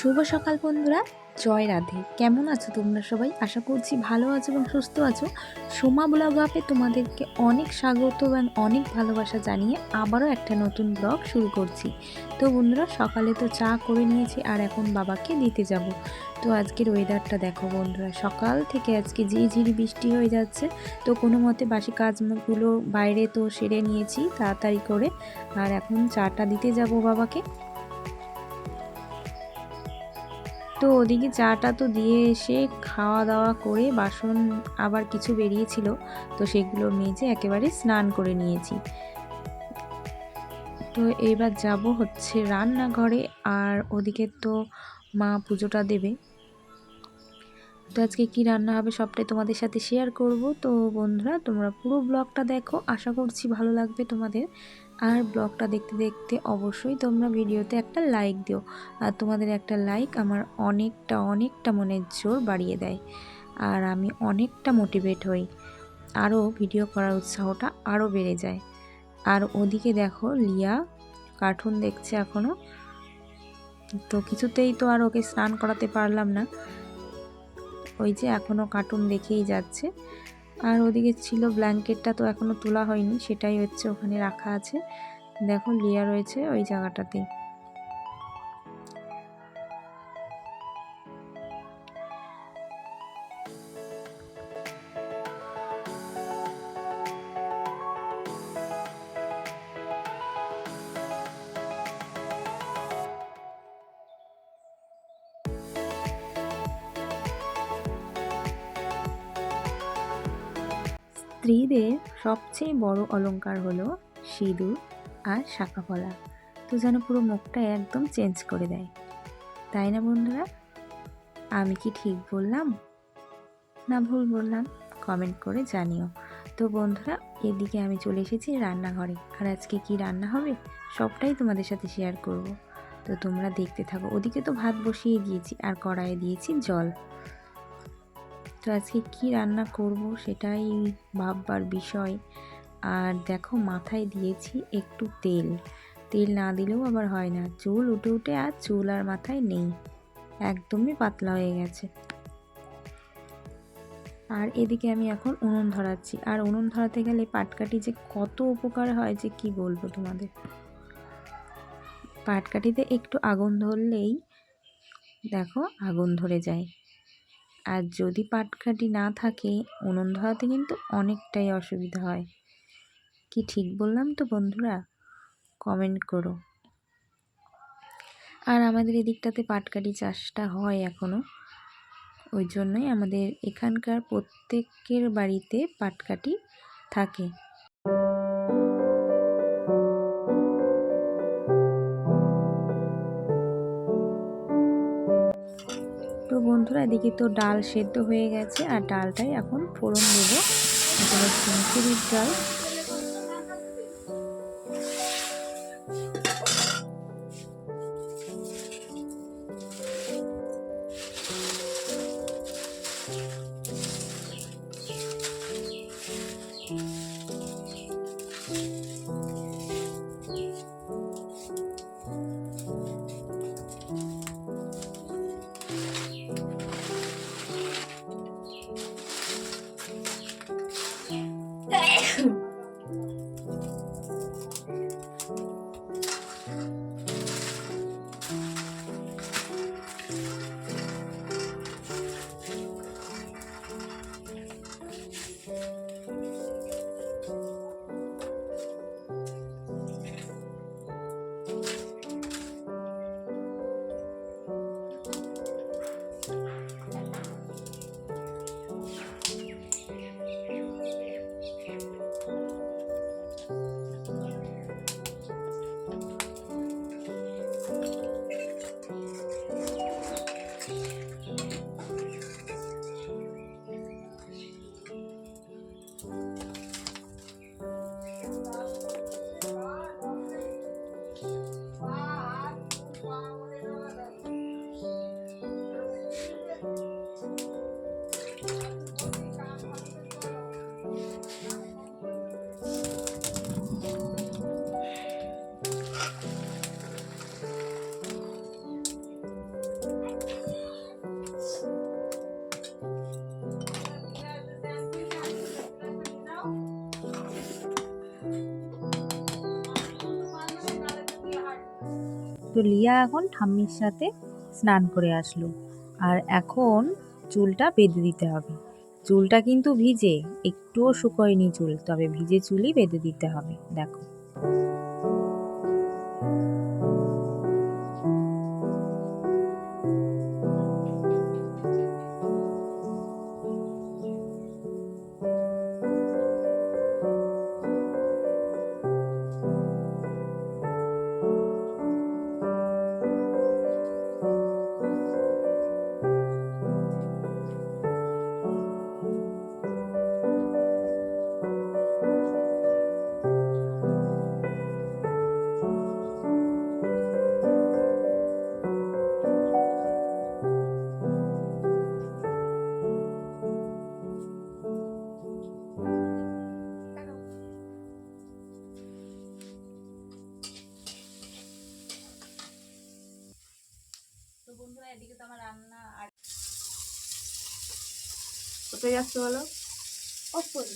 শুভ সকাল বন্ধুরা। জয় রাধে। কেমন আছো তোমরা সবাই? আশা করছি ভালো আছো এবং সুস্থ আছো। সোমা ব্লগ আপে তোমাদেরকে অনেক স্বাগত এবং অনেক ভালোবাসা জানিয়ে আবারও একটা নতুন ব্লগ শুরু করছি। তো বন্ধুরা, সকালে তো চা করে নিয়েছি, আর এখন বাবাকে দিতে যাব। তো আজকের ওয়েদারটা দেখো বন্ধুরা, সকাল থেকে আজকে ঝিরি বৃষ্টি হয়ে যাচ্ছে। তো কোনো মতে বাসি কাজগুলো বাইরে তো সেরে নিয়েছি তাড়াতাড়ি করে। আর এখন চাটা দিতে যাব বাবাকে। তো ওদিকে চাটা তো দিয়ে এসে খাওয়া দাওয়া করে বাসন আবার কিছু বেরিয়েছিল, তো সেগুলো মেজে একেবারে স্নান করে নিয়েছি। তো এবার যাব হচ্ছে রান্নাঘরে আর ওদিকে তো মা পুজোটা দেবে। তো আজকে কি রান্না হবে সবটাই তোমাদের সাথে শেয়ার করব। তো বন্ধুরা, তোমরা পুরো ব্লগটা দেখো। আশা করছি ভালো লাগবে তোমাদের। আর ব্লগটা দেখতে দেখতে অবশ্যই তোমরা ভিডিওতে একটা লাইক দিও। আর তোমাদের একটা লাইক আমার অনেকটা অনেকটা মনের জোর বাড়িয়ে দেয়। আর আমি অনেকটা মোটিভেট হই। আরও ভিডিও করার উৎসাহটা আরও বেড়ে যায়। আর ওদিকে দেখো লিয়া কার্টুন দেখছে এখনও তো কিছুতেই তো আর ওকে স্নান করাতে পারলাম না। ওই যে এখনও কার্টুন দেখেই যাচ্ছে। আর ওদিকে ছিল ব্ল্যাঙ্কেটটা তো এখনও তোলা হয়নি, সেটাই হচ্ছে ওখানে রাখা আছে। দেখো, লিয়া রয়েছে ওই জায়গাটাতেই। স্ত্রীদের সবচেয়ে বড় অলংকার হলো সিঁদুর আর শাঁখাপলা তো যেন পুরো মুখটা একদম চেঞ্জ করে দেয়। তাই না বন্ধুরা? আমি কি ঠিক বললাম? না ভুল বললাম? কমেন্ট করে জানিও। তো বন্ধুরা, এদিকে আমি চলে এসেছি রান্নাঘরে। আর আজকে কি রান্না হবে? সবটাই তোমাদের সাথে শেয়ার করব। তো তোমরা দেখতে থাকো। ওদিকে তো ভাত বসিয়ে দিয়েছি আর কড়াইয়ে দিয়েছি জল। তো আজকে কি রান্না করব সেটাই ভাববার বিষয়। আর দেখো মাথায় দিয়েছি একটু তেল। তেল না দিলেও আবার হয় না। চুল উঠে উঠে আর চুল আর মাথায় নেই। একদমই পাতলা হয়ে গেছে। আর এদিকে আমি এখন উনুন ধরাচ্ছি। আর উনুন ধরাতে গেলে পাটকাঠি যে কত উপকার হয় যে কি বলব তোমাদের? পাটকাঠিতে একটু আগুন ধরলেই দেখো আগুন ধরে যায়। আর যদি পাটকাঠি না থাকে, উনুন ধরাতে কিন্তু অনেকটাই অসুবিধা হয়। কি ঠিক বললাম তো বন্ধুরা? কমেন্ট করো। আর আমাদের এদিকটাতে পাটকাঠি চাষটা হয় এখনও ওই জন্যই আমাদের এখানকার প্রত্যেকের বাড়িতে পাটকাঠি থাকে। বন্ধুরা এদিকে তো ডাল সেদ্ধ হয়ে গেছে আর ডালটাই এখন ফোড়ন দেবো। মুসুরির ডাল। তো লিয়া এখন ঠাম্মির সাথে স্নান করে আসলো। আর এখন চুলটা বেঁধে দিতে হবে। চুলটা কিন্তু ভিজে, একটুও শুকোয়নি চুল, তবে ভিজে চুলই বেঁধে দিতে হবে, দেখো। thank বন্ধুরা এদিকে তো আমার রান্না আর কোথায় যাচ্ছে বলো? ওপরে।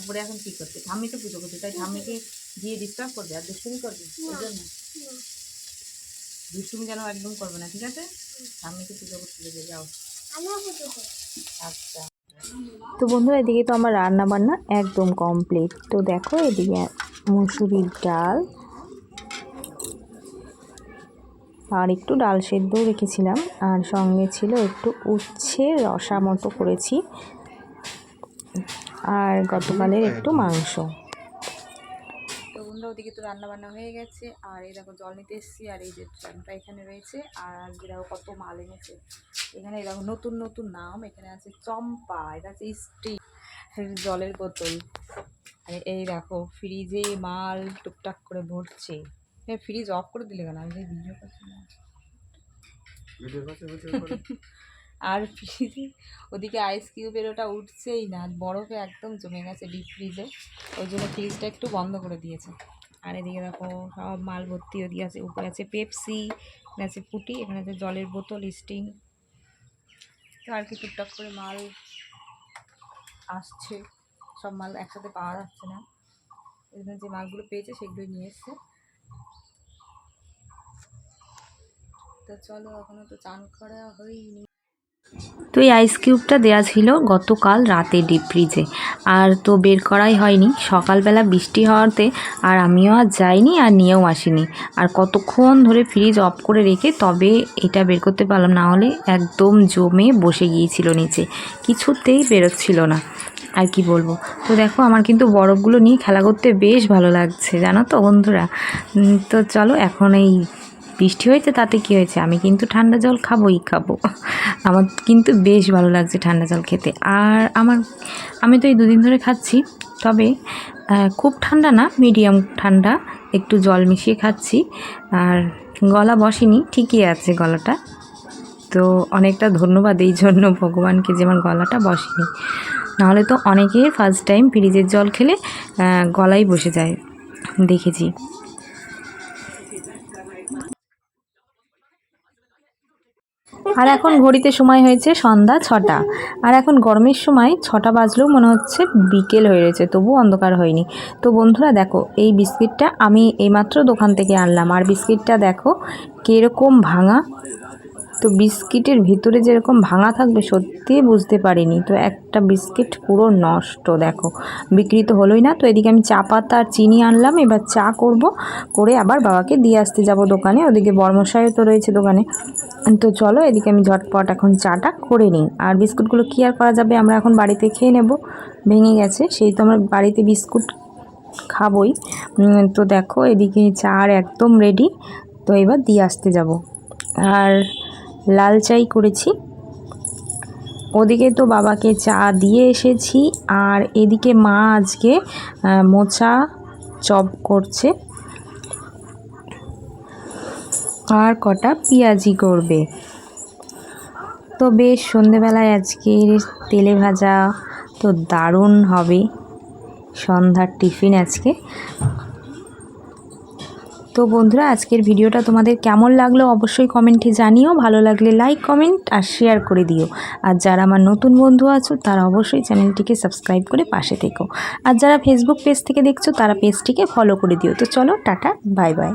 উপরে এখন কি করছে? ঠাম্মিকে পুজো করছে তাই ঠাম্মিকে গিয়ে ডিস্টার্ব করবে আর দুষ্টুমি করবে? ওই জন্য? দুষ্টুমি যেন একদম করবে না ঠিক আছে? ঠাম্মিকে পুজো করতে দেবে যাও। পুজো আচ্ছা। তো বন্ধুরা এদিকে তো আমার রান্না বান্না একদম কমপ্লিট তো দেখো এদিকে মুসুরির ডাল আর একটু ডাল সেদ্ধও রেখেছিলাম। আর সঙ্গে ছিল একটু উচ্ছে রসা মতো করেছি। আর গতকালের একটু মাংস। তো বন্ধুরা ওদিকে তো রান্না বান্না হয়ে গেছে। আর এই দেখো জল নিতে এসেছি। আর এই যে ট্রামটা এখানে রয়েছে। আর আজকে দেখো কত মাল এনেছে। এখানে এই দেখো নতুন নতুন নাম। এখানে আছে চম্পা এটা আছে স্টিক। জলের বোতল। আর এই দেখো ফ্রিজে মাল টুকটাক করে ভরছে। ফ্রিজ অফ করে দিলে কেন? আমি ভিডিও করছি আর ফ্রিজে ওদিকে আইস কিউবের ওটা উঠছেই না বরফে একদম জমে গেছে ডিপ ফ্রিজে ওই জন্য ফ্রিজটা একটু বন্ধ করে দিয়েছে। আর এদিকে দেখো সব মাল ভর্তি ওদিকে আছে উপরে আছে পেপসি এখানে আছে পুটি এখানে আছে জলের বোতল স্টিং তো আর কি টুকটাক করে মাল আসছে। সব মাল একসাথে পাওয়া যাচ্ছে না। জন্য যে মালগুলো পেয়েছে সেগুলোই নিয়ে এসছে। তো চলো তো এই আইস কিউবটা দেওয়া ছিল গতকাল রাতে ডিপ ফ্রিজে আর তো বের করাই হয়নি। সকালবেলা বৃষ্টি হওয়াতে আর আমিও আর যাইনি আর নিয়েও আসিনি। আর কতক্ষণ ধরে ফ্রিজ অফ করে রেখে তবে এটা বের করতে পারলাম, না হলে একদম জমে বসে গিয়েছিল নিচে। কিছুতেই বেরোচ্ছিল না। আর কি বলব? তো দেখো, আমার কিন্তু বরফগুলো নিয়ে খেলা করতে বেশ ভালো লাগছে, জানো তো বন্ধুরা? তো চলো, এখন এই বৃষ্টি হয়েছে, তাতে কি হয়েছে? আমি কিন্তু ঠান্ডা জল খাবোই খাব। আমার কিন্তু বেশ ভালো লাগছে ঠান্ডা জল খেতে। আর আমার, আমি তো এই দুদিন ধরে খাচ্ছি, তবে খুব ঠান্ডা না মিডিয়াম ঠান্ডা, একটু জল মিশিয়ে খাচ্ছি। আর গলা বসেনি, ঠিকই আছে গলাটা। তো অনেকটা ধন্যবাদ এই জন্য ভগবানকে যে আমার গলাটা বসেনি। নাহলে তো অনেকের ফার্স্ট টাইম ফ্রিজের জল খেলে গলাই বসে যায়। দেখেছি। আর এখন ঘড়িতে সময় হয়েছে সন্ধ্যা ছটা। আর এখন গরমের সময় ছটা বাজলেও মনে হচ্ছে বিকেল হয়ে রয়েছে তবু অন্ধকার হয়নি। তো বন্ধুরা দেখো, এই বিস্কিটটা আমি এইমাত্র দোকান থেকে আনলাম। আর বিস্কিটটা দেখো, কীরকম ভাঙা। তো বিস্কিটের ভিতরে যেরকম ভাঙা থাকবে, সত্যি বুঝতে পারিনি। তো একটা বিস্কিট পুরো নষ্ট, দেখো। বিক্রি তো হলোই না, তো এদিকে আমি চা পাতা আর চিনি আনলাম, এবার চা করব, করে আবার বাবাকে দিয়ে আসতে যাব দোকানে। ওদিকে বর্মশাইও তো রয়েছে দোকানে। তো চলো, এদিকে আমি ঝটপট এখন চাটা করে নিই। আর বিস্কুটগুলো কী আর করা যাবে, আমরা এখন বাড়িতে খেয়ে নেব। ভেঙে গেছে, সেই তো আমরা বাড়িতে বিস্কুট খাবই। তো দেখো, এদিকে চা আর একদম রেডি তো এবার দিয়ে আসতে যাব। আর লাল চাই করেছি। ওদিকে তো বাবাকে চা দিয়ে এসেছি আর এদিকে মা আজকে মোচা চপ করছে। আর কটা পেঁয়াজি করবে। তো বেশ, সন্ধেবেলায় আজকে তেলে ভাজা তো দারুণ হবে। সন্ধ্যার টিফিন আজকে। তো বন্ধুরা, আজকের ভিডিওটা তোমাদের কেমন লাগল অবশ্যই কমেন্টে জানিও। ভালো লাগলে লাইক কমেন্ট আর শেয়ার করে দিও। আর যারা আমার নতুন বন্ধু আছো, তারা অবশ্যই চ্যানেলটিকে সাবস্ক্রাইব করে পাশে থেকো। আর যারা ফেসবুক পেজ থেকে দেখছ, তারা পেজটিকে ফলো করে দিও। তো চলো, টাটা বাই বাই